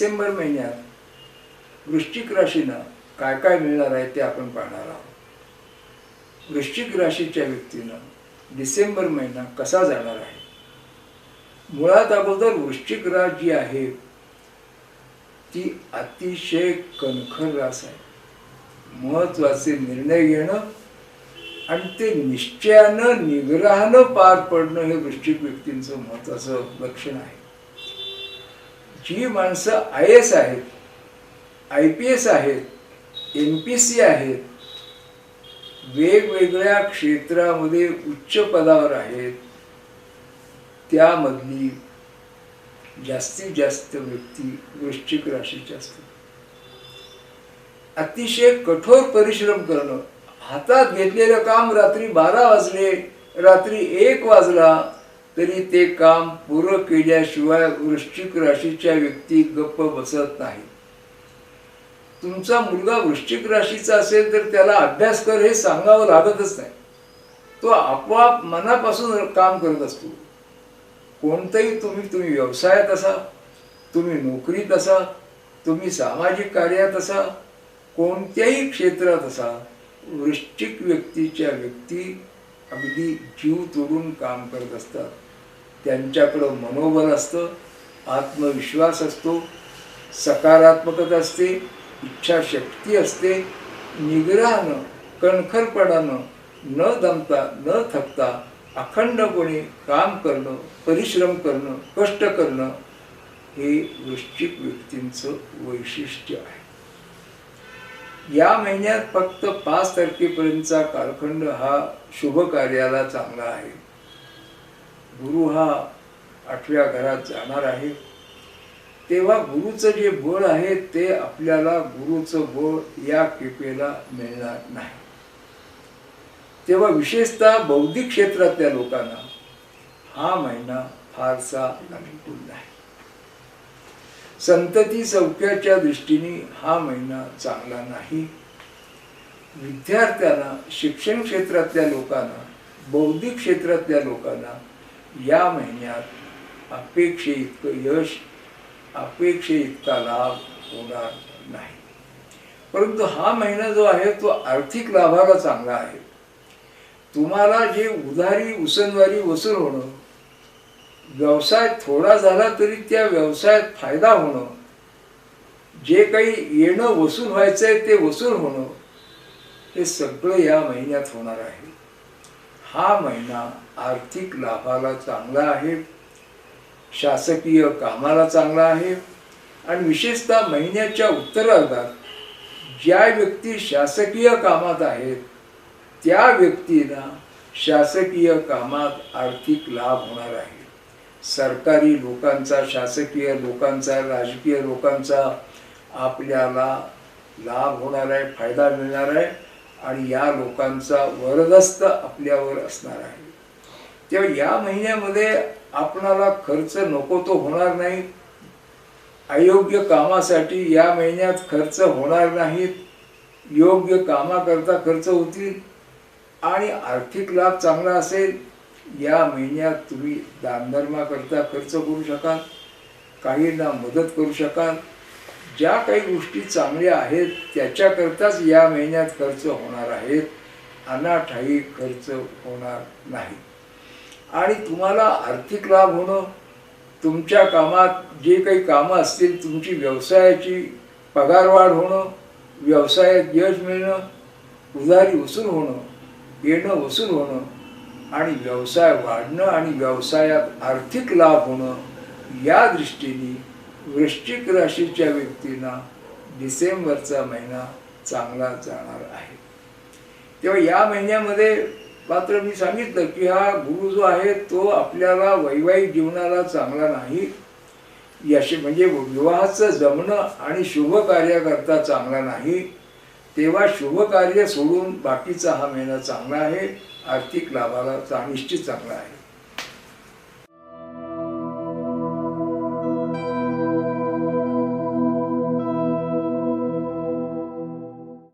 डिसेंबर महिन्यात वृश्चिक राशीनं काय काय मिळणार आहे ते आपण पाहणार आहोत. वृश्चिक राशीच्या व्यक्तीनं डिसेंबर महिना कसा जाणार आहे? मुळात अगोदर वृश्चिक रास जी आहे ती अतिशय कणखर रास आहे. महत्त्वाचे निर्णय घेणं आणि ते निश्चयानं निग्रहानं पार पडणं हे वृश्चिक व्यक्तींचं महत्वाचं लक्षण आहे. जी माणसं आय एस आहेत आय पी एस आहेत एम पी सी आहेत वेगवेगळ्या क्षेत्रामध्ये उच्च पदावर आहेत त्यामधली जास्तीत जास्त व्यक्ती वृश्चिक राशीची असते अतिशय कठोर परिश्रम करणं हातात घेतलेलं काम रात्री बारा वाजले रात्री एक वाजला तरी ते काम पूर्ण केल्याशिवाय वृश्चिक राशीच्या व्यक्ती गप्प बसत नाही तुमचा मुलगा वृश्चिक राशीचा असेल तर त्याला अभ्यास कर हे सांगावं लागतच नाही. तो आपोआप मनापासून काम करत असतो. कोणतंही तुम्ही तुम्ही व्यवसायात असा तुम्ही नोकरीत असा तुम्ही सामाजिक कार्यात असा कोणत्याही क्षेत्रात असा वृश्चिक व्यक्तीच्या व्यक्ती अगदी जीव तोडून काम करत असतात. त्यांच्याकडं मनोबल असतं आत्मविश्वास असतो सकारात्मकता असते इच्छाशक्ती असते निग्रहानं कणखरपणानं न दमता न थकता अखंडपणे काम करणं परिश्रम करणं कष्ट करणं हे वृश्चिक व्यक्तींचं वैशिष्ट्य आहे. या महिन्यात फक्त पाच तारखेपर्यंतचा कालखंड हा शुभ कार्याला चांगला आहे. गुरु हा आठव्या घरात जाणार आहे. तेव्हा गुरुचं जे बळ आहे ते आपल्याला गुरुचं बळ या कृपेला मिळणार नाही. तेव्हा विशेषतः बौद्धिक क्षेत्रातल्या लोकांना हा महिना फारसा अनुकूल नाही. संतती सौख्याच्या दृष्टीने हा महिना चांगला नाही. विद्यार्थ्यांना शिक्षण क्षेत्रातल्या लोकांना बौद्धिक क्षेत्रातल्या लोकांना या महिन्यात अपेक्षे इतकं यश अपेक्षे इतका लाभ होणार नाही. परंतु हा महिना जो आहे तो आर्थिक लाभाला चांगला आहे. तुम्हाला जे उधारी उसनवारी वसूल होणं व्यवसाय थोडा झाला तरी त्या व्यवसायात फायदा होणं जे काही येणं वसूल व्हायचं आहे ते वसूल होणं हे सगळं या महिन्यात होणार आहे. हा महिना आर्थिक लाभाला चांगला आहे शासकीय कामाला चांगला आहे आणि विशेषतः महिन्याच्या उत्तरार्धात ज्या व्यक्ती शासकीय कामात आहेत त्या व्यक्तींना शासकीय कामात आर्थिक लाभ होणार आहे. सरकारी लोकांचा शासकीय लोकांचा राजकीय लोकांचा आपल्याला लाभ होणार आहे फायदा मिळणार आहे. आणि या लोकांचा वरदस्त आपल्यावर असणार आहे. तेव्हा या महिन्यामध्ये आपणाला खर्च नको तो होणार नाही. अयोग्य कामासाठी या महिन्यात खर्च होणार नाहीत योग्य कामाकरता खर्च होतील आणि आर्थिक लाभ चांगला असेल या महिन्यात तुम्ही दानधर्माकरता खर्च करू शकाल. काहींना मदत करू शकाल. ज्या काही गोष्टी चांगल्या आहेत त्याच्याकरताच या महिन्यात खर्च होणार आहेत. अनाठाई खर्च होणार नाही. आणि तुम्हाला आर्थिक लाभ होणं तुमच्या कामात जे काही कामं असतील तुमची व्यवसायाची पगारवाढ होणं व्यवसायात यश मिळणं उधारी वसूल होणं येणं वसूल होणं आणि व्यवसाय वाढणं आणि व्यवसायात आर्थिक लाभ होणं या दृष्टीने वृश्चिक राशीच्या व्यक्तींना डिसेंबरचा महिना चांगला जाणार आहे. तेव्हा या महिन्यामध्ये मात्र मी सांगितलं की हा गुरु जो आहे तो आपल्याला वैवाहिक जीवनाला चांगला नाही. याशी म्हणजे विवाहाचं जमणं आणि शुभ कार्याकरता चांगला नाही. तेव्हा शुभ कार्य सोडून बाकीचा हा महिना चांगला आहे. आर्थिक लाभाला चा निश्चित चांगला आहे.